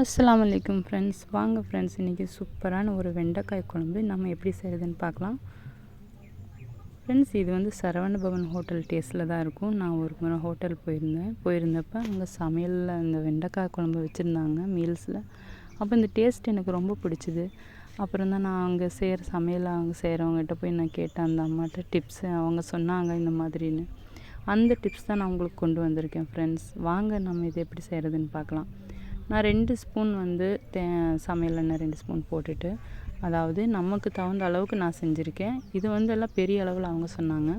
அஸ்லாம் அலைக்கும் ஃப்ரெண்ட்ஸ் வாங்க ஃப்ரெண்ட்ஸ் இன்றைக்கி சூப்பரான ஒரு வெண்டைக்காய் குழம்பு. நம்ம எப்படி செய்கிறதுன்னு பார்க்கலாம். ஃப்ரெண்ட்ஸ் இது வந்து சரவண பவன் ஹோட்டல் டேஸ்ட்டில் தான் இருக்கும். நான் ஒரு முறை ஹோட்டல் போயிருந்தேன். போயிருந்தப்போ அங்கே சமையலில் இந்த வெண்டைக்காய் குழம்பு வச்சுருந்தாங்க மீல்ஸில் அப்போ இந்த டேஸ்ட் எனக்கு ரொம்ப பிடிச்சிது. அப்புறம் தான் நான் அங்கே செய்கிற சமையல் அங்கே செய்கிறவங்ககிட்ட போய் நான் கேட்டேன். அந்த அம்மாட்ட டிப்ஸு அவங்க சொன்னாங்க இந்த மாதிரின்னு. அந்த டிப்ஸ் தான் நான் உங்களுக்கு கொண்டு வந்திருக்கேன் ஃப்ரெண்ட்ஸ் வாங்க நம்ம இதை எப்படி செய்கிறதுன்னு பார்க்கலாம். நான் ரெண்டு ஸ்பூன் வந்து தே சமையல் எண்ணெய் ரெண்டு ஸ்பூன் போட்டுட்டு அதாவது நமக்கு தகுந்த அளவுக்கு நான் செஞ்சுருக்கேன். இது வந்து எல்லாம் பெரிய அளவில் அவங்க சொன்னாங்க.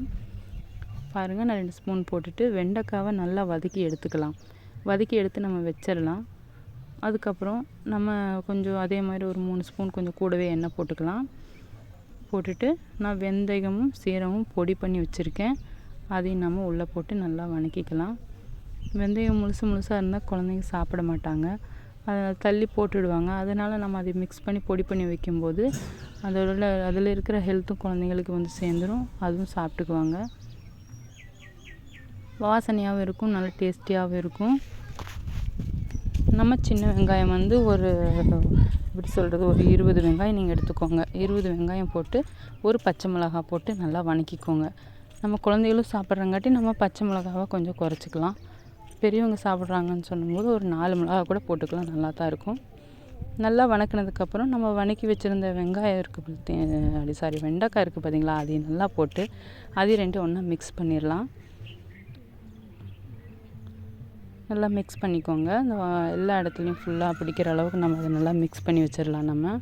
பாருங்கள் நான் ரெண்டு ஸ்பூன் போட்டுட்டு வெண்டைக்காவை நல்லா வதக்கி எடுத்துக்கலாம். வதக்கி எடுத்து நம்ம வச்சிடலாம். அதுக்கப்புறம் நம்ம கொஞ்சம் அதே மாதிரி ஒரு மூணு ஸ்பூன் கொஞ்சம் கூடவே எண்ணெய் போட்டுக்கலாம். போட்டுட்டு நான் வெந்தயமும் சீரமும் பொடி பண்ணி வச்சுருக்கேன். அதையும் நம்ம உள்ளே போட்டு நல்லா வணக்கிக்கலாம். வெந்தயம் முழுசு முழுசாக இருந்தால் குழந்தைங்க சாப்பிட மாட்டாங்க. அதை தள்ளி போட்டுடுவாங்க. அதனால் நம்ம அதை மிக்ஸ் பண்ணி பொடி பண்ணி வைக்கும்போது அதோட அதில் இருக்கிற ஹெல்த்தும் குழந்தைங்களுக்கு வந்து சேர்ந்துடும் அதுவும் சாப்பிட்டுக்குவாங்க. வாசனையாகவும் இருக்கும். நல்ல டேஸ்டியாகவும் இருக்கும். நம்ம சின்ன வெங்காயம் வந்து ஒரு எப்படி சொல்கிறது ஒரு இருபது வெங்காயம் நீங்கள் எடுத்துக்கோங்க. இருபது வெங்காயம் போட்டு ஒரு பச்சை மிளகா போட்டு நல்லா வணக்கிக்கோங்க. நம்ம குழந்தைகளும் சாப்பிட்றங்காட்டி நம்ம பச்சை மிளகாவை கொஞ்சம் குறைச்சிக்கலாம். பெரியவங்க சாப்பிட்றாங்கன்னு சொல்லும்போது ஒரு நாலு மிளகா கூட போட்டுக்கலாம் நல்லா தான் இருக்கும். நல்லா வணக்கினதுக்கப்புறம் நம்ம வணக்கி வச்சுருந்த வெங்காயம் இருக்குது அப்படி சாரி வெண்டைக்காய் இருக்குது பார்த்தீங்களா அதையும் நல்லா போட்டு அதையும் ரெண்டும் ஒன்றா மிக்ஸ் பண்ணிடலாம். நல்லா மிக்ஸ் பண்ணிக்கோங்க. இந்த எல்லா இடத்துலையும் ஃபுல்லாக பிடிக்கிற அளவுக்கு நம்ம அதை நல்லா மிக்ஸ் பண்ணி வச்சிடலாம் நம்ம.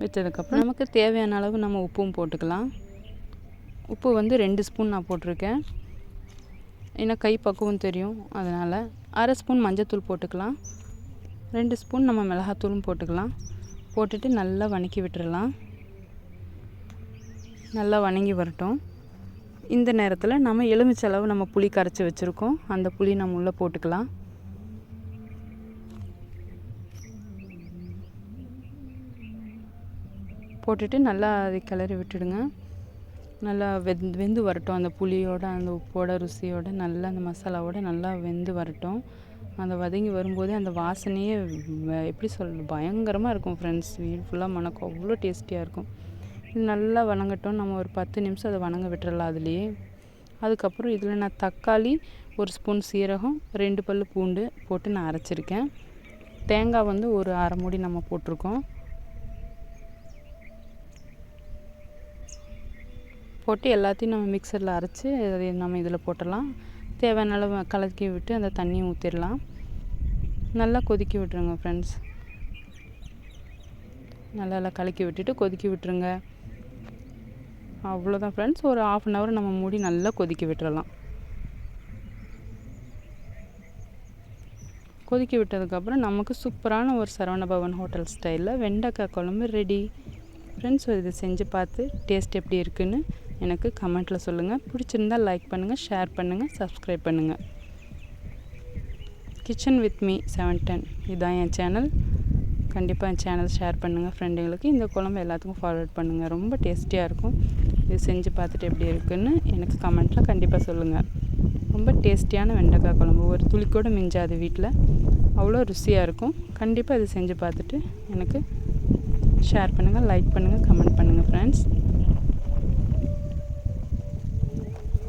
வச்சதுக்கப்புறம் நமக்கு தேவையான அளவு நம்ம உப்பும் போட்டுக்கலாம். உப்பு வந்து ரெண்டு ஸ்பூன் நான் போட்டிருக்கேன். ஏன்னா கை பக்குவம் தெரியும் அதனால் அரை ஸ்பூன் மஞ்சத்தூள் போட்டுக்கலாம். ரெண்டு ஸ்பூன் நம்ம மிளகாத்தூளும் போட்டுக்கலாம். போட்டுட்டு நல்லா வணக்கி விட்டுறலாம். நல்லா வணங்கி வரட்டும். இந்த நேரத்தில் நம்ம எலுமிச்சளவு நம்ம புளி கரைச்சி வச்சுருக்கோம். அந்த புளி நம்ம உள்ளே போட்டுக்கலாம். போட்டுட்டு நல்லா அதை கிளறி விட்டுடுங்க. நல்லா வெந் வெந்து வரட்டும். அந்த புளியோட அந்த உப்போட ருசியோட நல்லா அந்த மசாலாவோட நல்லா வெந்து வரட்டும். அந்த வதங்கி வரும்போதே அந்த வாசனையே எப்படி சொல்கிறது பயங்கரமாக இருக்கும் ஃப்ரெண்ட்ஸ் வீடு ஃபுல்லாக மணக்கும். அவ்வளோ டேஸ்டியாக இருக்கும். இது நல்லா வணங்கட்டும். நம்ம ஒரு பத்து நிமிஷம் அதை வணங்க விட்டுறலாம் அதுலேயே. அதுக்கப்புறம் இதில் நான் தக்காளி ஒரு ஸ்பூன் சீரகம் ரெண்டு பல் பூண்டு போட்டு நான் அரைச்சிருக்கேன். தேங்காய் வந்து ஒரு அரை மூடி நம்ம போட்டிருக்கோம். போட்டு எல்லாத்தையும் நம்ம மிக்சரில் அரைச்சி அதை நம்ம இதில் போட்டுடலாம். தேவையான அளவு கலக்கி விட்டு அந்த தண்ணியை ஊற்றிடலாம் நல்லா கொதிக்க விட்டுருங்க ஃப்ரெண்ட்ஸ் நல்லா கலக்கி விட்டுட்டு கொதிக்க விட்டுருங்க. அவ்வளோதான் ஃப்ரெண்ட்ஸ் ஒரு ஆஃப் அன் ஹவர் நம்ம மூடி நல்லா கொதிக்க விட்டுறலாம். கொதிக்க விட்டதுக்கப்புறம் நமக்கு சூப்பரான ஒரு சரவணபவன் ஹோட்டல் ஸ்டைலில் வெண்டைக்காய் குழம்பு ரெடி ஃப்ரெண்ட்ஸ் இதை செஞ்சு பார்த்து டேஸ்ட் எப்படி இருக்குன்னு எனக்கு கமெண்ட்டில் சொல்லுங்கள் பிடிச்சிருந்தால் லைக் பண்ணுங்கள் ஷேர் பண்ணுங்கள் சப்ஸ்கிரைப் பண்ணுங்கள் kitchen with me seven ten இதுதான் என் சேனல் கண்டிப்பாக என் சேனல் ஷேர் பண்ணுங்கள் ஃப்ரெண்டுங்களுக்கு இந்த குழம்பு எல்லாத்துக்கும் ஃபார்வர்ட் பண்ணுங்கள் ரொம்ப டேஸ்டியாக இருக்கும். இது செஞ்சு பார்த்துட்டு எப்படி இருக்குன்னு எனக்கு கமெண்ட்டில் கண்டிப்பாக சொல்லுங்கள் ரொம்ப டேஸ்டியான வெண்டைக்காய் குழம்பு. ஒரு துளி கூட மிஞ்சாது வீட்டில் அவ்வளோ ருசியாக இருக்கும். கண்டிப்பாக இது செஞ்சு பார்த்துட்டு எனக்கு ஷேர் பண்ணுங்கள் லைக் பண்ணுங்கள் கமெண்ட் பண்ணுங்கள் ஃப்ரெண்ட்ஸ்